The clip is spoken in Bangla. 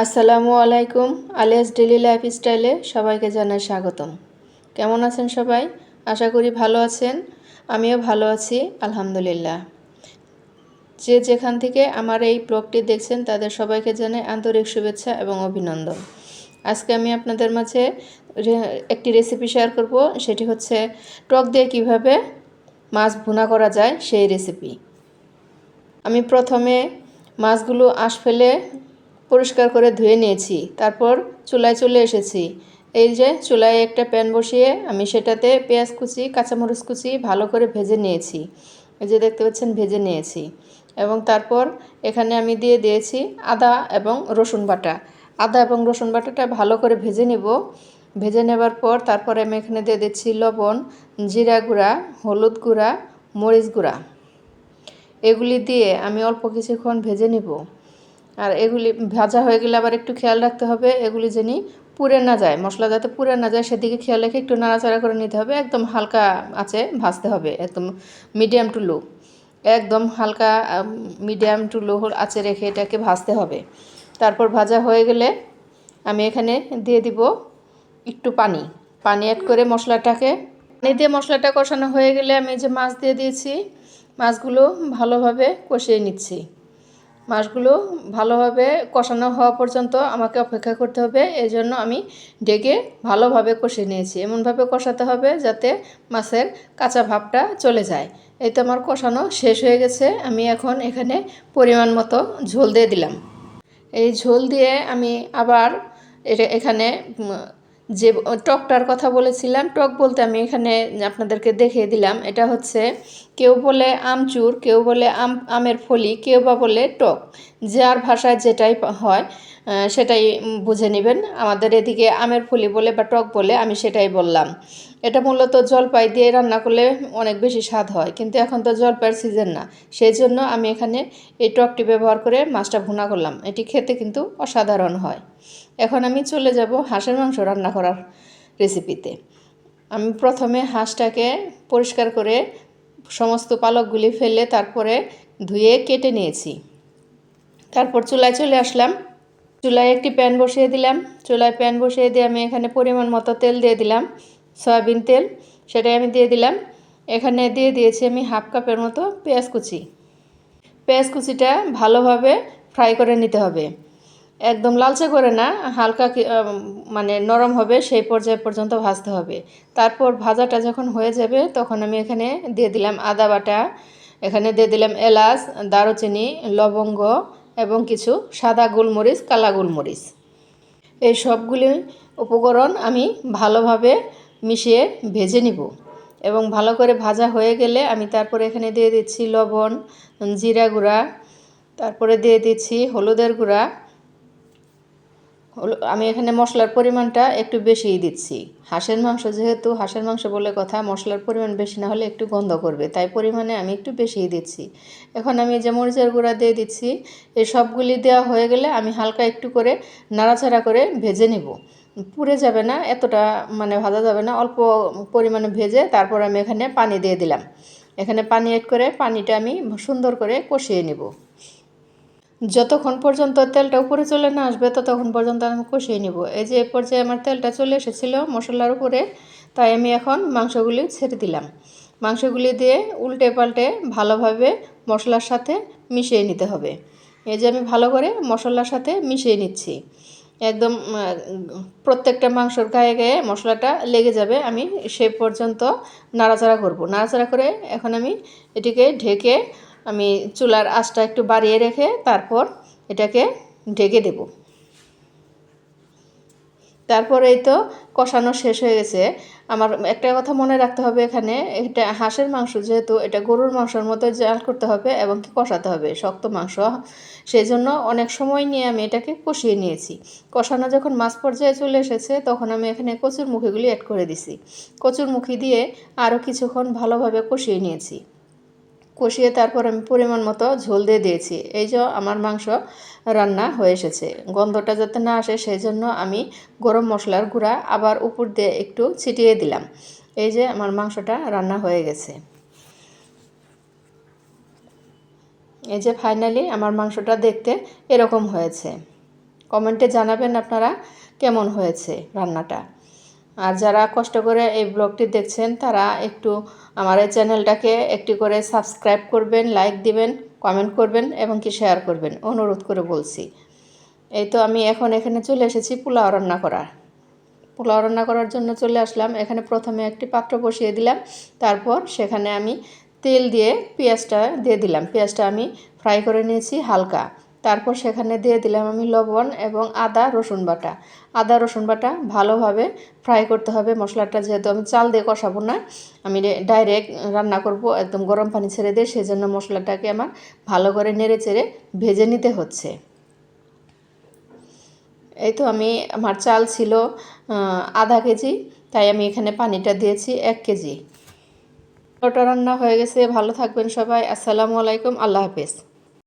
আসসালামু আলাইকুম, আলিয়াস ডেলি লাইফ স্টাইলে সবাইকে জানাই স্বাগতম। কেমন আছেন সবাই? আশা করি ভালো আছেন, আমিও ভালো আছি, আলহামদুলিল্লাহ। যে যেখান থেকে আমার এই ব্লগটি দেখছেন, তাদের সবাইকে জানাই আন্তরিক শুভেচ্ছা এবং অভিনন্দন। আজকে আমি আপনাদের মাঝে একটি রেসিপি শেয়ার করব, সেটি হচ্ছে টক দিয়ে কীভাবে মাছ ভুনা করা যায়, সেই রেসিপি আমি প্রথমে মাছগুলো আঁশ ফেলে পরিষ্কার করে ধুয়ে নিয়েছি। তারপর চুলায় চলে এসেছি। এই যে চুলায় একটা প্যান বসিয়ে আমি সেটাতে পেঁয়াজ কুচি, কাঁচামরিচ কুচি ভালো করে ভেজে নিয়েছি। এই যে দেখতে পাচ্ছেন ভেজে নিয়েছি। এবং তারপর এখানে আমি দিয়ে দিয়েছি আদা এবং রসুন বাটা। আদা এবং রসুন বাটাটা ভালো করে ভেজে নেব। ভেজে নেবার পর তারপরে আমি এখানে দিয়ে দিচ্ছি লবণ, জিরা গুঁড়া, হলুদ গুঁড়া, মরিচ গুঁড়া। এগুলি দিয়ে আমি অল্প কিছুক্ষণ ভেজে নিব। আর এগুলি ভাজা হয়ে গেলে আবার একটু খেয়াল রাখতে হবে, এগুলি যেন পুড়ে না যায়। মশলা যাতে পুড়ে না যায়, সেদিকে খেয়াল রেখে একটু নাড়াচাড়া করে নিতে হবে। একদম হালকা আছে, ভাজতে হবে একদম মিডিয়াম টু লো একদম হালকা মিডিয়াম টু লো আঁচে রেখে এটাকে ভাজতে হবে। তারপর ভাজা হয়ে গেলে আমি এখানে দিয়ে দিব একটু পানি। পানি অ্যাড করে মশলাটাকে। পানি দিয়ে মশলাটা কষানো হয়ে গেলে আমি যে মাছ দিয়ে দিয়েছি, মাছগুলো ভালোভাবে কষিয়ে নিচ্ছি। মাছগুলো ভালোভাবে কষানো হওয়া পর্যন্ত আমাকে অপেক্ষা করতে হবে। এই জন্য আমি ডেকে ভালোভাবে কষিয়ে নিয়েছি। এমনভাবে কষাতে হবে যাতে মাছের কাঁচা ভাবটা চলে যায়। এই তো আমার কষানো শেষ হয়ে গেছে। আমি এখন এখানে পরিমাণ মতো ঝোল দিয়ে দিলাম। এই ঝোল দিয়ে আমি আবার এখানে যে টকটার কথা বলেছিলাম, টক বলতে আমি এখানে আপনাদেরকে দেখিয়ে দিলাম। এটা হচ্ছে, কেউ বলে আমচুর, কেউ বলে আম, আমের ফলি, কেউ বা বলে টক। যার ভাষায় যেটাই হয় সেটাই বুঝে নেবেন। আমাদের এদিকে আমের ফলি বলে বা টক বলে আমি সেটাই বললাম। এটা মূলত জলপাই দিয়ে রান্না করলে অনেক বেশি স্বাদ হয়, কিন্তু এখন তো জলপাইয়ের সিজন না। সেই জন্য আমি এখানে এই টকটি ব্যবহার করে মাছটা ভুনা করলাম। এটি খেতে কিন্তু অসাধারণ হয়। এখন আমি চলে যাব হাঁসের মাংস রান্না করার রেসিপিতে আমি প্রথমে হাঁসটাকে পরিষ্কার করে সমস্ত পালকগুলি ফেলে তারপরে ধুয়ে কেটে নিয়েছি। তারপর চুলায় চলে আসলাম চুলায় একটি প্যান বসিয়ে দিলাম। চুলায় প্যান বসিয়ে দিয়ে আমি এখানে পরিমাণ মতো তেল দিয়ে দিলাম। সয়াবিন তেল, সেটাই আমি দিয়ে দিলাম। এখানে দিয়ে দিয়েছি আমি হাফ কাপের মতো পেঁয়াজ কুচি। পেঁয়াজ কুচিটা ভালোভাবে ফ্রাই করে নিতে হবে। একদম লালচে করে না, হালকা মানে নরম হবে, সেই পর্যায় পর্যন্ত ভাজতে হবে। তারপর ভাজাটা যখন হয়ে যাবে, তখন আমি এখানে দিয়ে দিলাম আদা বাটা। এখানে দিয়ে দিলাম এলাচ, দারুচিনি, লবঙ্গ এবং কিছু সাদা গোলমরিচ, কালা গোলমরিচ। এই সবগুলি উপকরণ আমি ভালোভাবে মিশিয়ে ভেজে নিব এবং ভালো করে ভাজা হয়ে গেলে আমি তারপরে এখানে দিয়ে দিচ্ছি লবণ, জিরা গুঁড়া, তারপরে দিয়ে দিচ্ছি হলুদের গুঁড়া আমি এখানে মশলার পরিমাণটা একটু বেশিই দিচ্ছি। হাঁসের মাংস যেহেতু, হাঁসের মাংস বলে কথা, মশলার পরিমাণ বেশি না হলে একটু গন্ধ করবে, তাই পরিমাণে আমি একটু বেশিই দিচ্ছি। এখন আমি যে মরিচের গুঁড়া দিয়ে দিচ্ছি, এই সবগুলি দেওয়া হয়ে গেলে আমি হালকা একটু করে নাড়াচাড়া করে ভেজে নেব। পুড়ে যাবে না, এতটা মানে ভাজা যাবে না, অল্প পরিমাণে ভেজে তারপর আমি এখানে পানি দিয়ে দিলাম। এখানে পানি এড করে পানিটা আমি সুন্দর করে কষিয়ে নেব। যতক্ষণ পর্যন্ত তেলটা উপরে চলে না আসবে, ততক্ষণ পর্যন্ত আমি কষিয়ে নিব। এই যে পর্যায়ে আমার তেলটা চলে এসেছিল মশলার উপরে, তাই আমি এখন মাংসগুলি ছেড়ে দিলাম। মাংসগুলি দিয়ে উল্টে পাল্টে ভালোভাবে মশলার সাথে মিশিয়ে নিতে হবে। এই যে, আমি ভালো করে মশলার সাথে মিশিয়ে নিচ্ছি। একদম প্রত্যেকটা মাংসর গায়ে গায়ে মশলাটা লেগে যাবে। আমি সে পর্যন্ত নাড়াচাড়া করব। নাড়াচাড়া করে এখন আমি এটিকে ঢেকে আমি চুলার আঁচটা একটু বাড়িয়ে রেখে তারপর এটাকে ঢেকে দেব। তারপর এই তো কষানো শেষ হয়ে গেছে। আমার একটা কথা মনে রাখতে হবে এখানে, এটা হাঁসের মাংস যেহেতু, এটা গরুর মাংসের মতো জাল করতে হবে এবং কি কষাতে হবে, শক্ত মাংস। সেই জন্য অনেক সময় নিয়ে আমি এটাকে কষিয়ে নিয়েছি। কষানো যখন মাছ পর্যায়ে চলে এসেছে, তখন আমি এখানে কচুর মুখিগুলি অ্যাড করে দিছি। কচুর মুখি দিয়ে আরও কিছুক্ষণ ভালোভাবে কষিয়ে নিয়েছি। কষিয়ে তারপর আমি পরিমাণ মতো ঝোল দিয়ে দিয়েছি। এই যে আমার মাংস রান্না হয়ে এসেছে। গন্ধটা যাতে না আসে সেই জন্য আমি গরম মশলার গুঁড়া আবার উপর দিয়ে একটু ছিটিয়ে দিলাম। এই যে আমার মাংসটা রান্না হয়ে গেছে। এই যে ফাইনালি আমার মাংসটা দেখতে এরকম হয়েছে। কমেন্টে জানাবেন আপনারা কেমন হয়েছে রান্নাটা। আর যারা কষ্ট করে এই ব্লগটি দেখছেন, তারা একটু আমার এই চ্যানেলটাকে একটি করে সাবস্ক্রাইব করবেন, লাইক দিবেন, কমেন্ট করবেন এবং কি শেয়ার করবেন, অনুরোধ করে বলছি। এই তো আমি এখন এখানে চলে এসেছি পোলাও রান্না করার। পোলাও রান্না করার জন্য চলে আসলাম, এখানে প্রথমে একটি পাত্র বসিয়ে দিলাম, তারপর সেখানে আমি তেল দিয়ে পেঁয়াজটা দিয়ে দিলাম। পেঁয়াজটা আমি ফ্রাই করে নিয়েছি হালকা। তারপর সেখানে দিয়ে দিলাম আমি লবণ এবং আদা, রসুন বাটা। আদা, রসুন বাটা ভালোভাবে ফ্রাই করতে হবে। মশলাটা যেহেতু আমি চাল দিয়ে কষাবো না, আমি ডাইরেক্ট রান্না করব একদম গরম পানি ছেড়ে দিয়ে সেই জন্য মশলাটাকে আমার ভালো করে নেড়ে চেড়ে ভেজে নিতে হচ্ছে। এই তো আমি আমার চাল ছিল আধা কেজি, তাই আমি এখানে পানিটা দিয়েছি এক কেজি। ওটা রান্না হয়ে গেছে। ভালো থাকবেন সবাই। আসসালামু আলাইকুম। আল্লাহ হাফেজ।